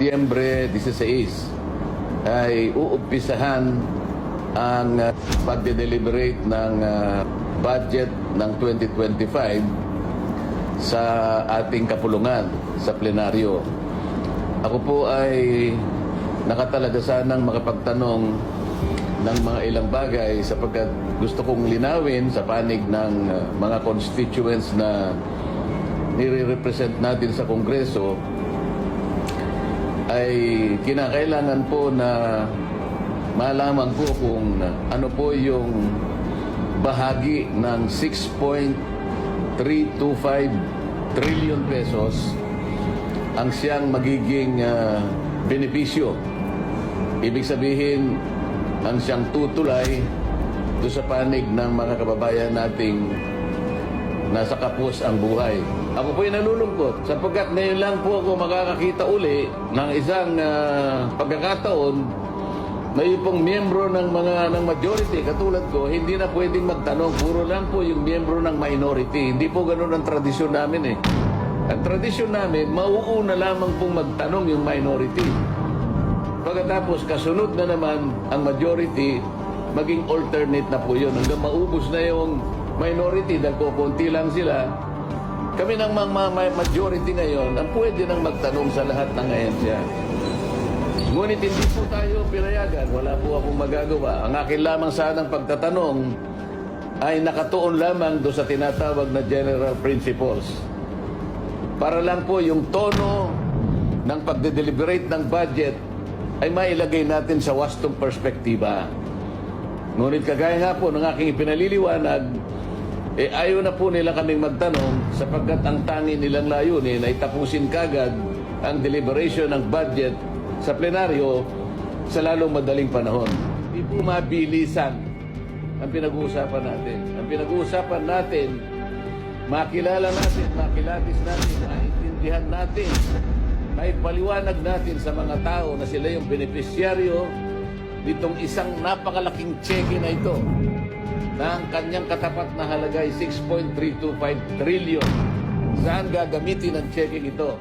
Setyembre 16 ay uumpisahan ang uh, pagde-deliberate ng uh, budget ng 2025 sa ating kapulungan sa plenaryo. Ako po ay nakatalaga sanang makapagtanong ng mga ilang bagay sapagkat gusto kong linawin sa panig ng uh, mga constituents na nire-represent natin sa Kongreso ay kinakailangan po na malaman po kung ano po yung bahagi ng 6.325 trillion pesos ang siyang magiging ah, benepisyo. Ibig sabihin, ang siyang tutulay do sa panig ng mga kababayan nating nasa kapos ang buhay. Ako po'y nalulungkot sapagkat ngayon lang po ako makakakita uli ng isang ah, pagkakataon na yung miyembro ng mga ng majority. Katulad ko hindi na pwedeng magtanong. Puro lang po yung miyembro ng minority. Hindi po ganun ang tradisyon namin eh. Ang tradisyon namin mauuna lamang pong magtanong yung minority. Pagkatapos kasunod na naman ang majority maging alternate na po yun. Hanggang maubos na yung minority dahil kukunti lang sila kami ng mga majority ngayon ang pwede nang magtanong sa lahat ng ahensya Ngunit hindi po tayo pinayagan. Wala po akong magagawa. Ang akin lamang sanang pagtatanong ay nakatuon lamang do sa tinatawag na general principles. Para lang po yung tono ng pagde-deliberate ng budget ay mailagay natin sa wastong perspektiba. Ngunit kagaya nga po ng aking ipinaliliwanag, eh ayaw na po nila kaming magtanong sapagkat ang tangi nilang layunin ay tapusin kagad ang deliberation ng budget sa plenaryo sa lalong madaling panahon. Hindi po mabilisan ang pinag-uusapan natin. Ang pinag-uusapan natin, makilala natin, makilatis natin, maintindihan natin, may paliwanag natin sa mga tao na sila yung benepisyaryo nitong isang napakalaking cheque na ito na ang kanyang katapat na halaga ay 6.325 trillion. Saan gagamitin ang cheque ito?